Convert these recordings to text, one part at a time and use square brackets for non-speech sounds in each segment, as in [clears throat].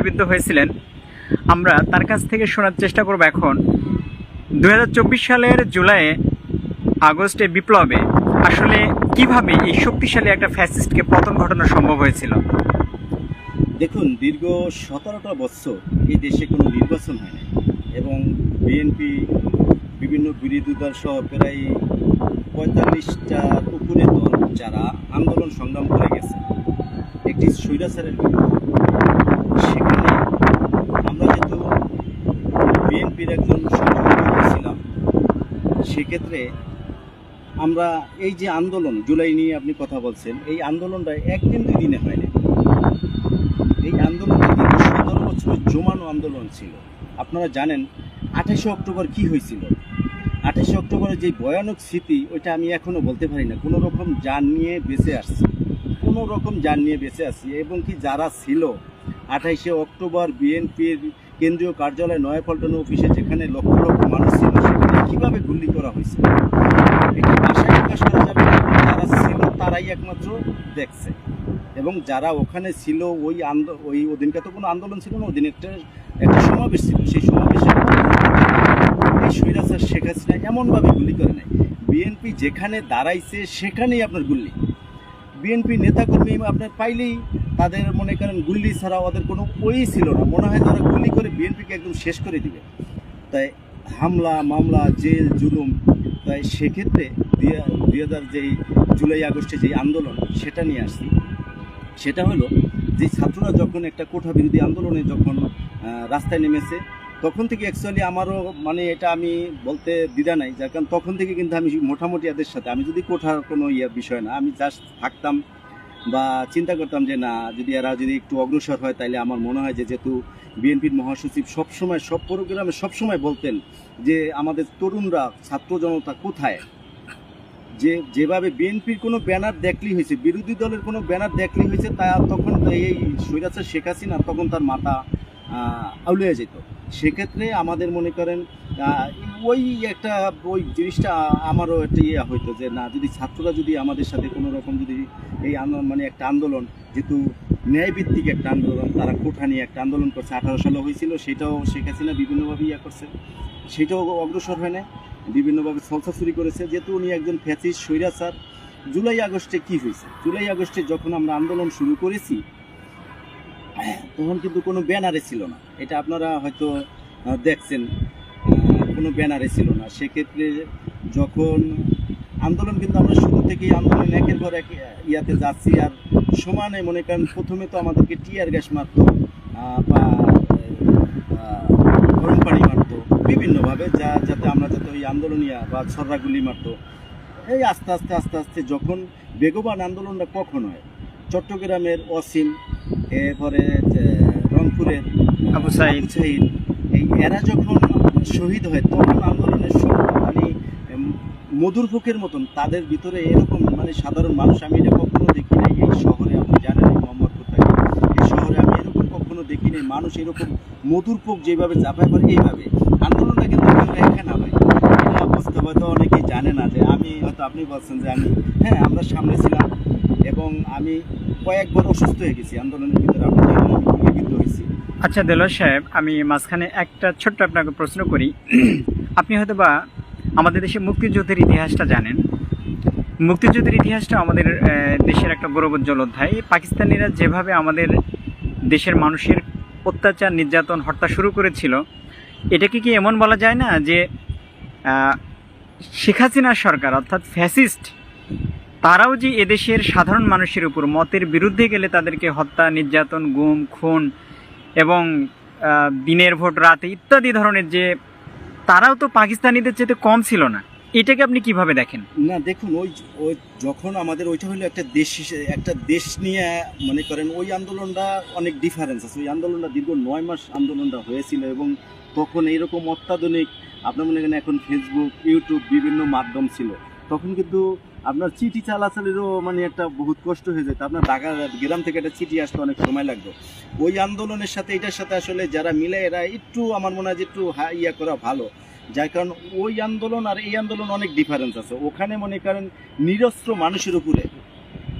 গুলিবিদ্ধ হয়েছিলেন। আমরা তার কাছ থেকে শোনার চেষ্টা করব এখন। দু সালের জুলাইয়ে আগস্টে বিপ্লবে আসলে কীভাবে এই শক্তিশালী একটা ফ্যাসিস্টকে পতন ঘটানো সম্ভব হয়েছিল? দেখুন, দীর্ঘ সতেরোটা বছর এই দেশে কোনো নির্বাচন হয় না এবং বিএনপি বিভিন্ন বিরোধী দল সহ প্রায় পঁয়তাল্লিশটার উপরে দল যারা আন্দোলন সংগ্রাম করে গেছে, একটি স্বৈরাচারের বিরুদ্ধে। সেখানে আমরা যেহেতু বিএনপির একজন সহযোগী ছিলাম সেক্ষেত্রে আমরা এই যে আন্দোলন, জুলাই নিয়ে আপনি কথা বলছেন, এই আন্দোলনটা একদিন দুই দিনে হয় না এই আন্দোলনটা দীর্ঘ সতেরো বছরের জমানো আন্দোলন ছিল। আপনারা জানেন, আঠাশে অক্টোবর কি হয়েছিল? আঠাশে অক্টোবরের যে ভয়ানক স্মৃতি, ওইটা আমি এখনও বলতে পারি না। কোনো রকম যান নিয়ে বেঁচে আসছি। কোনো রকম যান নিয়ে বেঁচে আসছি। এবং কি যারা ছিল আঠাইশে অক্টোবর বিএনপির কেন্দ্রীয় কার্যালয় নয়াপল্টন অফিসে, যেখানে লক্ষ লক্ষ মানুষ ছিল কীভাবে গুলি করা হয়েছে? এটা ভাষায় প্রকাশ করা যাবে যারা ছিল তারাই একমাত্র দেখছে। এবং যারা ওখানে ছিল, ওই ওই ওদিনকে তো কোনো আন্দোলন ছিল না ওদিন একটা একটা সমাবেশ ছিল। সেই সমাবেশে এই স্বৈরাচার শেখ হাসিনা এমনভাবে গুলি করে নাই। বিএনপি যেখানে দাঁড়াইছে, সেখানেই আপনার গুল্লি বিএনপি নেতাকর্মী আপনার পাইলেই তাদের মনে করেন গুল্লি ছাড়া ওদের কোনো ওই ছিল না। মনে হয় তারা গুলি করে বিএনপিকে একদম শেষ করে দিবে। তাই হামলা, মামলা, জেল, জুলুম, তাই সেক্ষেত্রে দুই হাজার যেই জুলাই, আগস্টে যেই আন্দোলন, সেটা নিয়ে আসছি। সেটা হলো যে ছাত্ররা যখন একটা কোঠা বিরোধী আন্দোলনে যখন রাস্তায় নেমেছে, তখন থেকে অ্যাকচুয়ালি আমারও মানে এটা আমি বলতে দ্বিধা নাই, যার কারণ তখন থেকে কিন্তু আমি মোটামুটি এদের সাথে, আমি যদি কোঠার কোনো ইয়ে বিষয় না, আমি জাস্ট থাকতাম বা চিন্তা করতাম যে না, যদি এরা যদি একটু অগ্রসর হয় তাহলে আমার মনে হয় যে যেহেতু বিএনপির মহাসচিব সবসময়, সব প্রোগ্রামে সবসময় বলতেন যে আমাদের তরুণরা, ছাত্র জনতা কোথায়? যে যেভাবে বিএনপির কোনো ব্যানার দেখলেই হয়েছে, বিরোধী দলের কোনো ব্যানার দেখলেই হয়েছে, তা তখন এই স্বৈরাচার শেখ হাসিনা, তখন তার মাথা আউলিয়ে যেত। সেক্ষেত্রে আমাদের মনে করেন ওই একটা, ওই জিনিসটা আমারও একটা ইয়ে হইতো যে, না, যদি ছাত্ররা যদি আমাদের সাথে কোনো রকম যদি এই আন্দোলন মানে একটা আন্দোলন, যেহেতু ন্যায়ভিত্তিক একটা আন্দোলন, তারা কোঠা নিয়ে একটা আন্দোলন করছে, আঠারো সালে হয়েছিল, সেটাও শেখ হাসিনা বিভিন্নভাবে ইয়ে করছে। সেটাও অগ্রসর হয় না বিভিন্নভাবে ছলছাছুরি করেছে। যেহেতু উনি একজন ফ্যাসিস স্বৈরাচার, জুলাই আগস্টে কি হয়েছে? জুলাই আগস্টে যখন আমরা আন্দোলন শুরু করেছি তখন কিন্তু কোনো ব্যানারে ছিল না। এটা আপনারা হয়তো দেখছেন কোনো ব্যানারে ছিল না। সেক্ষেত্রে যখন আন্দোলন কিন্তু আমরা শুরু থেকেই আন্দোলন একের পর এক ইয়াতে যাচ্ছি, আর সমানে মনে করেন প্রথমে তো আমাদেরকে টিয়ার গ্যাস মারতো বা গরম পানি মারতো বিভিন্নভাবে, যা, যাতে আমরা যাতে ওই আন্দোলনিয়া বা ছর্রাগুলি মারতো। এই আস্তে আস্তে আস্তে আস্তে যখন বেগবান আন্দোলনটা কখন হয়? চট্টগ্রামের অসীম এরপরে রংপুরের আবু সাঈদ। সাইদ। এই এরা যখন শহীদ হয় তখন আন্দোলনের মানে মধুর পোকের মতন তাদের ভিতরে এরকম মানে সাধারণ মানুষ আমি এটা কখনো দেখি নাই। এই শহরে আপনি জানেন আমি মোহাম্মদপুর থাকি এই শহরে আমি এরকম কখনো দেখি নাই। মানুষ এরকম মধুর পোক যেভাবে চাপায় করে এইভাবে। আন্দোলনটা কিন্তু কেউ রেখে না ভাই। এটা বাস্তব হয়তো অনেকেই জানে না যে আমি হয়তো আপনি বলছেন যে আমি হ্যাঁ আমরা সামনে ছিলাম। এবং আমি কয়েকবার অসুস্থ হয়ে গেছি, আন্দোলনের ভিতরে আচ্ছা দেলোয়ার সাহেব, আমি মাঝখানে একটা ছোট্ট আপনাকে প্রশ্ন করি। [clears throat] আপনি হয়তো বা আমাদের দেশে মুক্তিযুদ্ধের ইতিহাসটা জানেন। মুক্তিযুদ্ধের ইতিহাসটা আমাদের দেশের একটা গৌরবোজ্জ্বল অধ্যায়। পাকিস্তানিরা যেভাবে আমাদের দেশের মানুষের অত্যাচার, নির্যাতন, হত্যা শুরু করেছিল, এটাকে কি এমন বলা যায় না যে শেখ হাসিনার সরকার, অর্থাৎ ফ্যাসিস্ট তারাও যে এদেশের সাধারণ মানুষের উপর মতের বিরুদ্ধে গেলে তাদেরকে হত্যা, নির্যাতন, গুম, খুন এবং দিনের ভোট, রাতে ইত্যাদি ধরনের যে তারাও তো পাকিস্তানিদের চেয়ে কম ছিল না। এটাকে আপনি কীভাবে দেখেন? না, দেখুন, ওই ওই যখন আমাদের ওইটা হলো একটা দেশ একটা দেশ নিয়ে মনে করেন ওই আন্দোলনটা অনেক ডিফারেন্স আছে। ওই আন্দোলনটা দীর্ঘ নয় মাস আন্দোলনটা হয়েছিল এবং তখন এইরকম অত্যাধুনিক, আপনার মনে করেন এখন ফেসবুক ইউটিউব বিভিন্ন মাধ্যম ছিল। তখন কিন্তু আপনার চিঠি চালাচালিরও মানে একটা বহুত কষ্ট হয়ে যেত আপনার ঢাকা গ্রাম থেকে একটা চিঠি আসতে অনেক সময় লাগতো ওই আন্দোলনের সাথে, এটার সাথে আসলে যারা মিলে, এরা একটু আমার মনে হয় যে একটু ইয়া করা ভালো। যার কারণ ওই আন্দোলন আর এই আন্দোলন অনেক ডিফারেন্স আছে। ওখানে মনে করেন নিরস্ত্র মানুষের উপরে।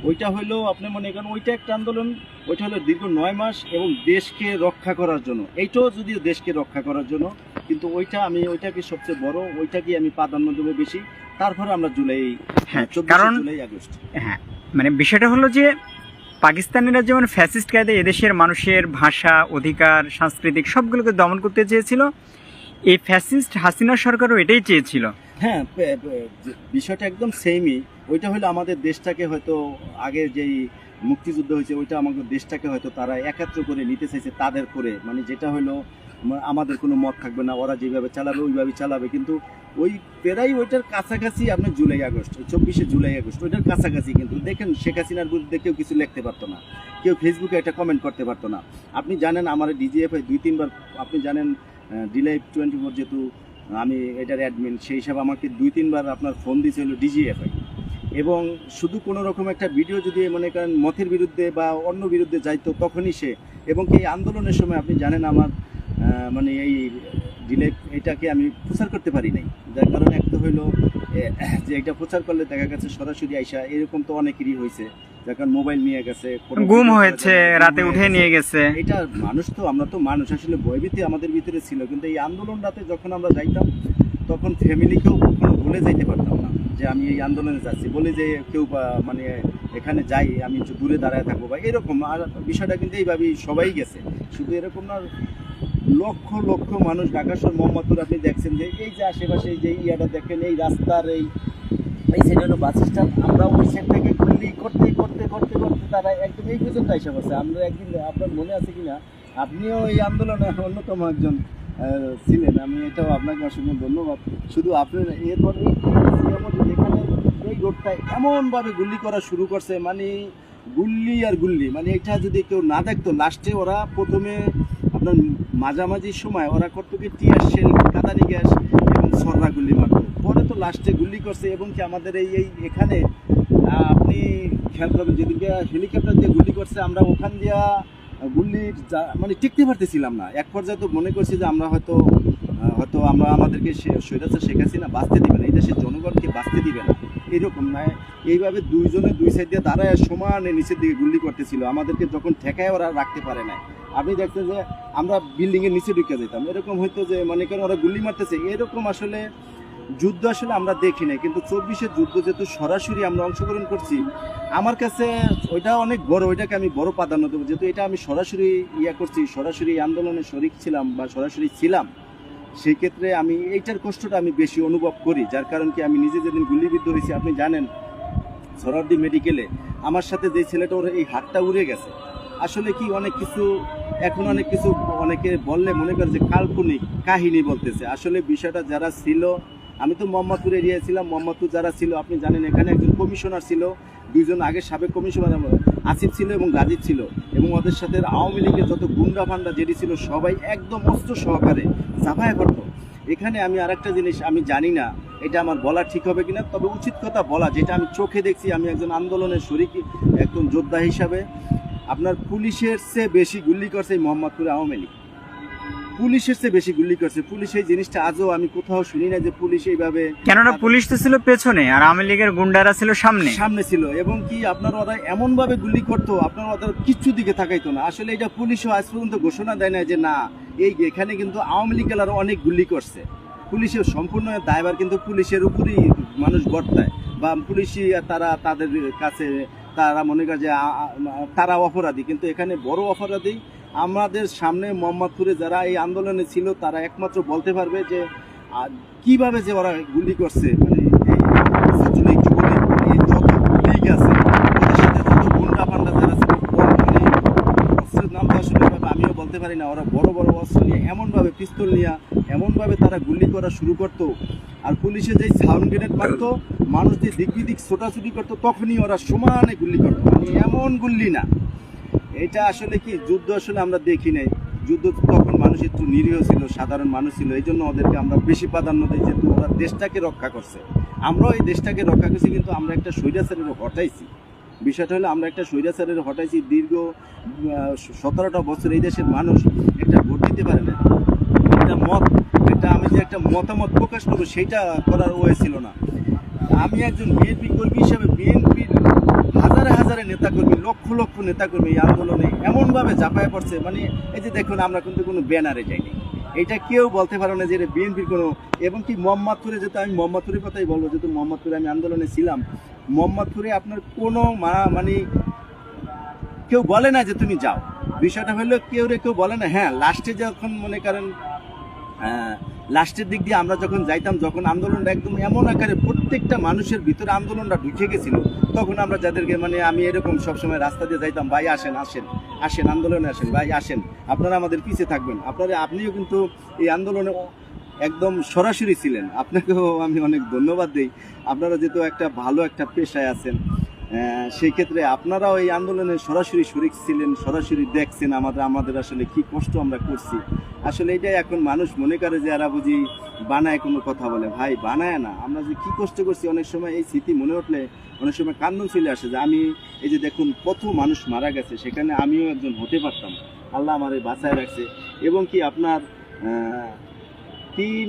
ওইটা হলো আপনি মনে করেন ওইটা একটা আন্দোলন ওইটা হলো দীর্ঘ নয় মাস এবং দেশকে রক্ষা করার জন্য। এইটাও যদিও দেশকে রক্ষা করার জন্য কিন্তু ওইটা আমি ওইটাকে সবচেয়ে বড় ওইটাকে আমি প্রাধান্য দেবো বেশি। তারপরে আমরা জুলাই হ্যাঁ কারণ জুলাই আগস্ট। হ্যাঁ মানে বিষয়টা হলো যে পাকিস্তানিরা যেমন ফ্যাসিস্ট কায়দে এদেশের মানুষের ভাষা অধিকার সাংস্কৃতিক সবগুলোকে দমন করতে চেয়েছিল এই ফ্যাসিস্ট হাসিনা সরকারও এটাই চেয়েছিল। হ্যাঁ বিষয়টা একদম সেমই ওইটা হলো আমাদের দেশটাকে হয়তো আগের যেই মুক্তিযুদ্ধ হয়েছে, ওইটা আমাদের দেশটাকে হয়তো তারা একাত্র করে নিতে চাইছে তাদের করে। মানে যেটা হলো আমাদের কোনো মত থাকবে না, ওরা যেভাবে চালাবে ওইভাবে চালাবে। কিন্তু ওই প্রায় ওইটার কাছাকাছি আপনার জুলাই আগস্ট চব্বিশে জুলাই আগস্ট, ওইটার কাছাকাছি কিন্তু দেখেন শেখ হাসিনার বিরুদ্ধে কেউ কিছু লিখতে পারতো না। কেউ ফেসবুকে একটা কমেন্ট করতে পারতো না। আপনি জানেন আমার ডিজিএফআই দুই, তিনবার, আপনি জানেন ডিলাই টোয়েন্টি ফোর যেহেতু আমি এটার অ্যাডমিন সেই হিসাবে আমাকে দুই, তিনবার আপনার ফোন দিয়েছে হলো ডিজিএফআই এবং শুধু কোনো রকম একটা ভিডিও যদি মনে করেন মথের বিরুদ্ধে বা অন্য বিরুদ্ধে যাইতো তখনই সে। এবং কি এই আন্দোলনের সময় আপনি জানেন আমার মানে এই ডিলে এটাকে আমি প্রচার করতে পারি নাই। যার কারণে একটা হইল যে এটা প্রচার করলে দেখা গেছে সরাসরি আইসা এরকম তো অনেকেরই হয়েছে। যার কারণ মোবাইল নিয়ে গেছে গুম হয়েছে রাতে উঠে নিয়ে গেছে। এটা মানুষ তো আমরা তো মানুষ আসলে ভয়ভীতি আমাদের ভিতরে ছিল। কিন্তু এই আন্দোলন রাতে যখন আমরা যাইতাম তখন ফ্যামিলিকেও কখনো বলে যাইতে পারতাম যে আমি এই আন্দোলনে যাচ্ছি, বলে যে কেউ মানে এখানে যাই, আমি একটু দূরে দাঁড়ায় থাকব বা এরকম। আর বিষয়টা কিন্তু এইভাবেই সবাই গেছে। শুধু এরকম না, লক্ষ লক্ষ মানুষ, ঢাকা শহর, মোহাম্মদপুর, আপনি দেখছেন যে এই যে আশেপাশে যে ইয়াটা দেখেন, এই রাস্তার এই এই হলো বাস স্ট্যান্ড আমরা ওই সাইড থেকে গুলি করতে করতে করতে করতে তারা একদম এই পর্যন্ত এসে বসে আমরা একদিন, আপনার মনে আছে কিনা? আপনিও এই আন্দোলনে অন্যতম একজন ছিলেন। আমি এটাও আপনাকে অসংখ্য ধন্যবাদ। শুধু আপনার, এরপর রোডটা এমনভাবে গুল্লি করা শুরু করছে মানে গুল্লি আর গুল্লি। মানে এটা যদি কেউ না দেখতো লাস্টে ওরা প্রথমে আপনার মাঝামাঝি সময় ওরা করতো কি টিয়ার শেল কাদানি গ্যাস এবং সররা গুলি মারতো পরে তো লাস্টে গুল্লি করছে এবং কি আমাদের এই এই এখানে আপনি খেয়াল করবেন যেদিকে হেলিকপ্টার দিয়ে গুলি করছে, আমরা ওখান দিয়া যা- মানে টিকতে পারতেছিলাম না। এক পর্যায়ে তো মনে করছি যে আমরা হয়তো হয়তো আমরা আমাদেরকে সৈরাচার শেখ না বাঁচতে দিবে না, এই দেশের জনগণকে বাঁচতে দিবে না। এরকম না, এইভাবে দুইজনে দুই সাইড দিয়ে দাঁড়ায় সমানে নিচের দিকে গুলি করতেছিল, আমাদেরকে যখন ঠেকায় ওরা রাখতে পারে না আপনি দেখছেন যে আমরা বিল্ডিং এর নিচে ঢুকে যেতাম, এরকম হয়তো যে মনে করেন ওরা গুলি মারতেছে, এরকম আসলে যুদ্ধ আসলে আমরা দেখি নাই, কিন্তু চব্বিশের যুদ্ধ যেহেতু সরাসরি আমরা অংশগ্রহণ করছি, আমার কাছে ওইটা অনেক বড়, ওইটাকে আমি বড় প্রাধান্য দেবো, যেহেতু এটা আমি সরাসরি ইয়া করছি, সরাসরি আন্দোলনে শরিক ছিলাম বা সরাসরি ছিলাম। সেই ক্ষেত্রে আমি এইটার কষ্টটা আমি বেশি অনুভব করি, যার কারণ কি আমি নিজে যেদিন গুলিবিদ্ধ হয়েছি, আপনি জানেন সরারদি মেডিকেলে আমার সাথে যে ছেলেটা ওর এই হাতটা উড়ে গেছে। আসলে কি অনেক কিছু, এখন অনেক কিছু অনেকে বললে মনে করে যে কাল্পনিক কাহিনী বলতেছে। আসলে বিষয়টা যারা ছিল, আমি তো মোহাম্মদপুর এরিয়ায় ছিলাম মোহাম্মদপুর যারা ছিল, আপনি জানেন, এখানে একজন কমিশনার ছিল, দুইজন আগে সাবেক কমিশনার আসিফ ছিল এবং গাজীব ছিল। এবং ওদের সাথে আওয়ামী লীগের যত গুন্ডা ফান্ডা যেটি ছিল, সবাই একদম অস্ত সহকারে সাফায় করত। এখানে আমি আরেকটা জিনিস আমি জানি না, এটা আমার বলা ঠিক হবে কিনা, তবে উচিত কথা বলা, যেটা আমি চোখে দেখছি, আমি একজন আন্দোলনের শরিক, একজন যোদ্ধা হিসাবে। আপনার পুলিশের চেয়ে বেশি গুলি করছে এই মোহাম্মদপুরে আওয়ামী লীগ। পুলিশের চেয়ে বেশি গুলি করছে। পুলিশ এই জিনিসটা আজও আমি কোথাও শুনি না যে পুলিশ এইভাবে কেননা পুলিশ তো ছিল পেছনে আর আওয়ামী লীগের গুন্ডারা ছিল সামনে। সামনে ছিল এবং কি আপনার ওরা এমন ভাবে গুলি করতো আপনার ওদের কিচ্ছু দিকে তাকাইতো না। আসলে এটা পুলিশও আজ পর্যন্ত ঘোষণা দেয় না যে না এই এখানে কিন্তু আওয়ামী লীগ আরও অনেক গুলি করছে। পুলিশের সম্পূর্ণ দায়ভার কিন্তু পুলিশের উপরই মানুষ বর্তায় বা পুলিশই তারা তাদের কাছে তারা মনে করে যে তারা অপরাধী। কিন্তু এখানে বড় অপরাধী আমাদের সামনে মোহাম্মদপুরে যারা এই আন্দোলনে ছিল তারা একমাত্র বলতে পারবে যে আ, কীভাবে যে ওরা গুলি করছে মানে মানে আমিও বলতে পারি না ওরা বড় বড় অস্ত্র নিয়ে এমনভাবে পিস্তল নিয়ে এমনভাবে তারা গুলি করা শুরু করতো। আর পুলিশে যেই সাউন্ড গ্রেনেড মারতো মানুষ যে দিক বিদিক ছোটাছুটি করতো তখনই ওরা সমানে গুলি করতো। মানে এমন গুল্লি না। এটা আসলে কি? যুদ্ধ আসলে আমরা দেখি নাই। যুদ্ধ তখন মানুষ একটু নিরীহ ছিল, সাধারণ মানুষ ছিল। এই জন্য ওদেরকে আমরা বেশি প্রাধান্য দিই, যেহেতু ওরা দেশটাকে রক্ষা করছে। আমরাও এই দেশটাকে রক্ষা করছি, কিন্তু আমরা একটা স্বৈরাচারের হটাইছি। বিষয়টা হলো, আমরা একটা স্বৈরাচারের হটাইছি। দীর্ঘ সতেরোটা বছর এই দেশের মানুষ একটা ভোট দিতে পারে না একটা মত একটা আমি যে একটা মতামত প্রকাশ করব সেইটা করার ওয়ে ছিল না। আমি একজন বিএনপি কর্মী হিসাবে বিএনপির হাজারে হাজারে নেতাকর্মী, লক্ষ লক্ষ নেতাকর্মী এই আন্দোলনে এমনভাবে ঝাঁপায় পড়ছে। মানে এই যে দেখুন, আমরা কিন্তু কোনো ব্যানারে যাইনি। এটা কেউ বলতে পারো না যে এটা বিএনপির কোনো এবং কি মোহাম্মদপুরে যেহেতু আমি মোহাম্মদপুরের কথাই বলব, যেহেতু মোহাম্মদপুরে আমি আন্দোলনে ছিলাম, মোহাম্মদপুরে আপনার কোনো মানে কেউ বলে না যে তুমি যাও। বিষয়টা হলো কেউ রে কেউ বলে না হ্যাঁ লাস্টে যখন মনে করেন লাস্টের দিক দিয়ে আমরা যখন যাইতাম, যখন আন্দোলনটা একদম এমন আকারে প্রত্যেকটা মানুষের ভিতরে আন্দোলনটা ঢুকে গেছিল, তখন আমরা যাদেরকে মানে আমি এরকম সবসময় রাস্তা দিয়ে যাইতাম, ভাই আসেন আসেন আসেন, আন্দোলনে আসেন, ভাই আসেন, আপনারা আমাদের পিছিয়ে থাকবেন। আপনারা, আপনিও কিন্তু এই আন্দোলনে একদম সরাসরি ছিলেন। আপনাকেও আমি অনেক ধন্যবাদ দিই। আপনারা যেহেতু একটা ভালো একটা পেশায় আছেন সেই ক্ষেত্রে আপনারাও এই আন্দোলনে সরাসরি শরিক ছিলেন, সরাসরি দেখছেন আমাদের আমাদের আসলে কি কষ্ট আমরা করছি। আসলে এটাই এখন মানুষ মনে করে যে এরা বুঝি বানায় কোনো কথা বলে। ভাই, বানায় না। আমরা যে কি কষ্ট করছি, অনেক সময় এই স্মৃতি মনে উঠলে অনেক সময় কান্দন চলে আসে যে আমি এই যে দেখুন কত মানুষ মারা গেছে, সেখানে আমিও একজন হতে পারতাম। আল্লাহ আমার বাঁচায় রাখছে। এবং কি আপনার তিন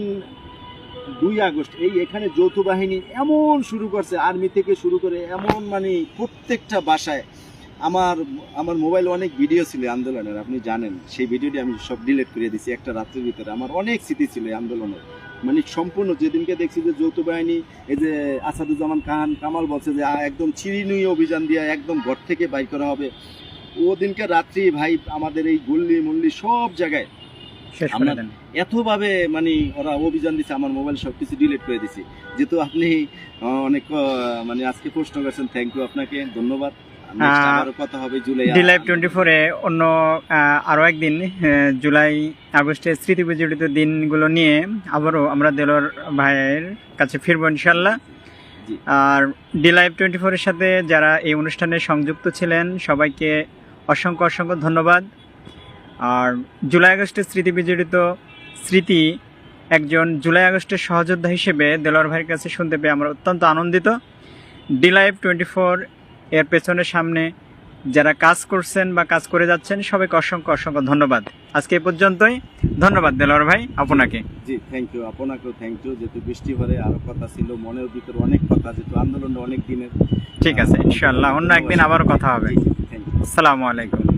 দুই আগস্ট, এই এখানে যৌথ বাহিনী এমন শুরু করছে, আর্মি থেকে শুরু করে এমন মানে প্রত্যেকটা বাসায়। আমার আমার মোবাইলে অনেক ভিডিও ছিল আন্দোলনের, আপনি জানেন। সেই ভিডিওটি আমি সব ডিলিট করে দিয়েছি একটা রাত্রির ভিতরে। আমার অনেক স্মৃতি ছিল আন্দোলনের। মানে সম্পূর্ণ যেদিনকে দেখছি যে যৌথ বাহিনী, এই যে আসাদুজ্জামান খান, কামাল বলছে যে একদম চিরিনুই অভিযান দিয়ে একদম ঘর থেকে বাইর করা হবে। ও দিনকে রাত্রি ভাই, আমাদের এই গল্লি মল্লি সব জায়গায় আমরা- এতভাবে মানে ওরা অভিযান দিছে আমার মোবাইল সব কিছু ডিলিট করে দিছি। যেহেতু আপনি অনেক মানে আজকে প্রশ্ন করেছেন থ্যাংক ইউ আপনাকে ধন্যবাদ। কথা হবে জুলাই ডি লাইভ টোয়েন্টি ফোরে অন্য আরও একদিন জুলাই আগস্টের স্মৃতি বিজড়িত দিনগুলো নিয়ে আবারও আমরা দেলোর ভাইয়ের কাছে ফিরবো ইনশাল্লাহ আর ডি লাইভ টোয়েন্টি ফোরের সাথে যারা এই অনুষ্ঠানে সংযুক্ত ছিলেন সবাইকে অসংখ্য অসংখ্য ধন্যবাদ। আর জুলাই আগস্টের স্মৃতি বিজড়িত স্মৃতি একজন জুলাই আগস্টের সহযোদ্ধা হিসেবে দেলোয়ার ভাইয়ের কাছে শুনতে পেয়ে আমরা অত্যন্ত আনন্দিত। ডি লাইভ টোয়েন্টি ফোর এর পেছনের সামনে যারা কাজ করছেন বা কাজ করে যাচ্ছেন সবাইকে অসংখ্য অসংখ্য ধন্যবাদ। আজকে এই পর্যন্তই। ধন্যবাদ দেলোয়ার ভাই আপনাকে। জি থ্যাংক ইউ আপনাকেও থ্যাংক ইউ যেহেতু বৃষ্টি হলে আরও কথা ছিল মনের ভিতরে অনেক কথা যেহেতু আন্দোলন অনেক দিনের। ঠিক আছে ইনশাল্লাহ অন্য একদিন আবারও কথা হবে। আসসালামু আলাইকুম।